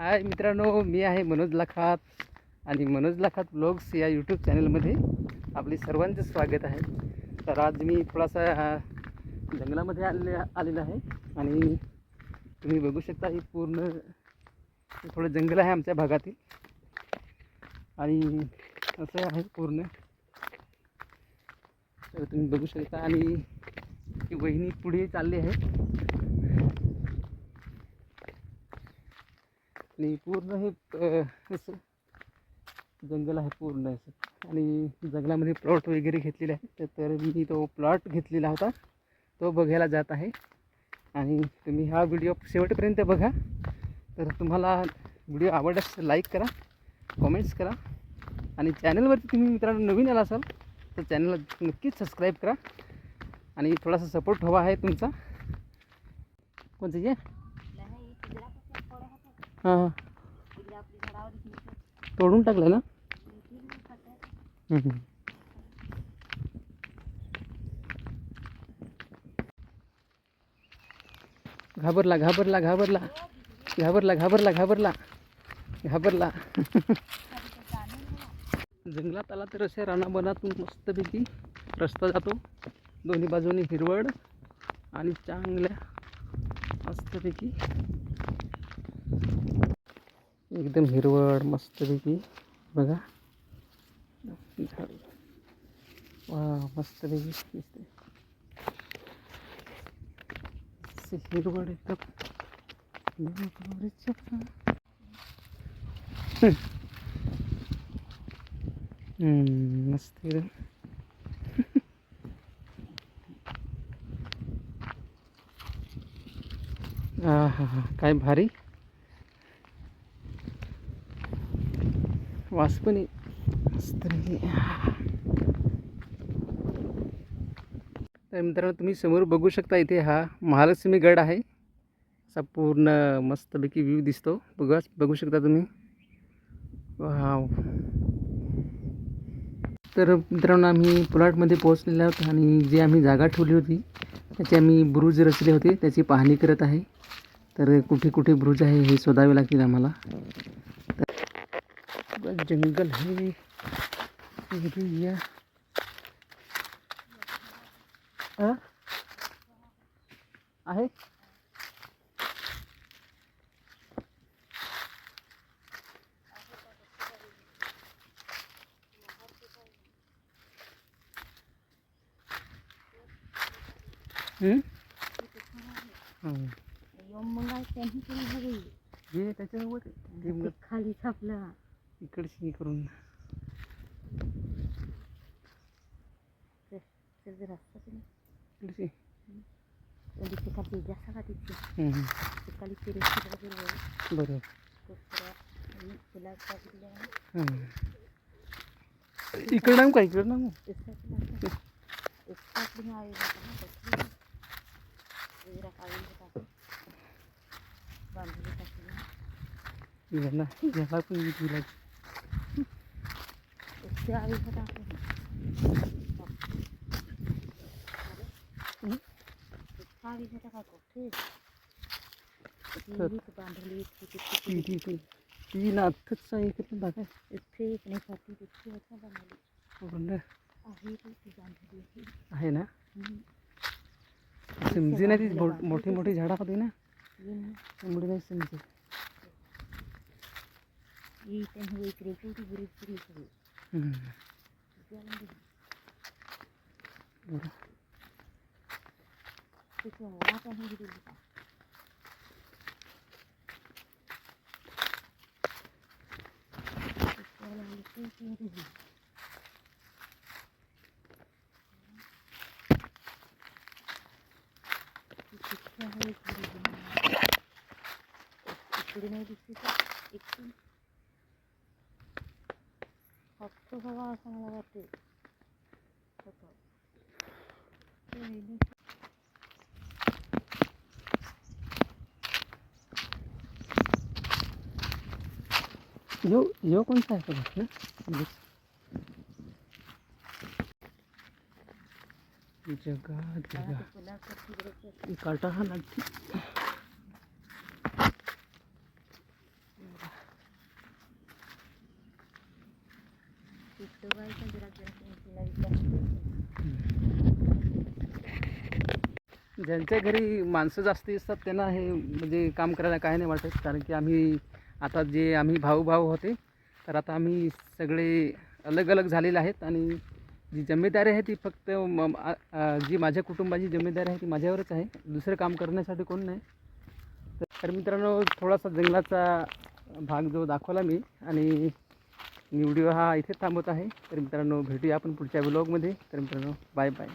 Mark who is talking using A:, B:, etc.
A: हाय मित्रांनो मी आहे मनोज लखात. आणि मनोज लखात ब्लॉग्स या यूट्यूब चॅनलमध्ये आपले सर्वांचे स्वागत आहे. तर आज मी थोडासा जंगलामध्ये आले आलेला आहे. आणि तुम्ही बघू शकता ही पूर्ण थोडं जंगल आहे आमच्या भागातील. आणि असं आहे पूर्ण. तर तुम्ही बघू शकता. आणि ही वहिनी पुढे चालली आहे. आणि पूर्ण हे असं जंगल आहे पूर्ण असं. आणि जंगलामध्ये प्लॉट वगैरे घेतलेले आहे तर- मी तो प्लॉट घेतलेला होता. तो बघायला जात आहे. आणि तुम्ही हा व्हिडिओ शेवटपर्यंत बघा. तर तुम्हाला व्हिडिओ आवडल्यास लाईक करा कॉमेंट्स करा. आणि चॅनलवरती तुम्ही मित्रांनो नवीन आला असाल तर चॅनलला नक्कीच सबस्क्राईब करा. आणि थोडासा सपोर्ट हवा आहे तुमचा. कोणतं ये हां. हां तोडून टाकलं ना? घाबरला घाबरला घाबरला. घाबरला घाबरला घाबरला. घाबरला. जंगलात आला तर अशा रानाबनातून मस्तपैकी रस्ता जातो. दोन्ही बाजूनी हिरवळ आणि चांगल्या मस्तपैकी एकदम हिरवळ मस्तपैकी बघा. झाड वा मस्तपैकी दिसते हिरवळ एकदम. मस्त एकदम. हा हा हा काय भारी. वास पण तर मित्रांनो तुम्ही समोर बघू शकता इथे हा महालक्ष्मी गड आहे. असा पूर्ण मस्तपैकी व्ह्यू दिसतो. बघा बघू शकता तुम्ही. वाव तर मित्रांनो आम्ही प्लॉटमध्ये पोहोचलेलो आहोत आणि जी आम्ही जागा ठेवली होती त्याचे आम्ही ब्रुज रचले होते. त्याची पाहणी करत आहे. तर कुठे कुठे ब्रुज आहे हे शोधावे लागतील आम्हाला. तर जंगल आहे एरिया अ? आहे हं? हं. हे त्याच्यावर ते मग
B: खाली छापला
A: इकडची करून इकडची.
B: फिरे
A: बरोबर. इकडं नाही का? इकडं नाही याला याला पण.
B: बांधली
A: ती ती बघा
B: इथे एक नाही ती.
A: ना ना मोठी मोठी झाडं होती ना
B: ये ना,
A: त्यामुळे नाही समजे
B: त्यांनी इकडे केवढी गरीब केली सगळी. त्याला दिली.
A: बरं.
B: तिथे वाट आहे. दिली का त्याला इथे केवढी दिली. ती तिथे आहे इकडे. दिली. इकडे. नाही दिसते का इकडे बघा असं मला वाटते.
A: यो यो कोणता आहे का ना जगा हा लागते ज्यांच्या घरी माणसं जास्ती असतात त्यांना हे म्हणजे काम करायला काय नाही वाटत. कारण की आम्ही आता जे आम्ही भाऊ भाऊ होते तर आता आम्ही सगळे अलग अलग झालेले आहेत. आणि जी जिम्मेदारी आहे ती फक्त म- जी माझ्या कुटुंबाची जिम्मेदारी आहे ती माझ्यावरच आहे. दुसरं काम करण्यासाठी कोण नाही. तर मित्रांनो थोडासा जंगलाचा भाग जो दाखवला मी आणि मी व्हिडिओ हा इथे थांबत आहे. तर मित्रांनो भेटूया आपण पुढच्या ब्लॉगमध्ये तर मित्रांनो बाय बाय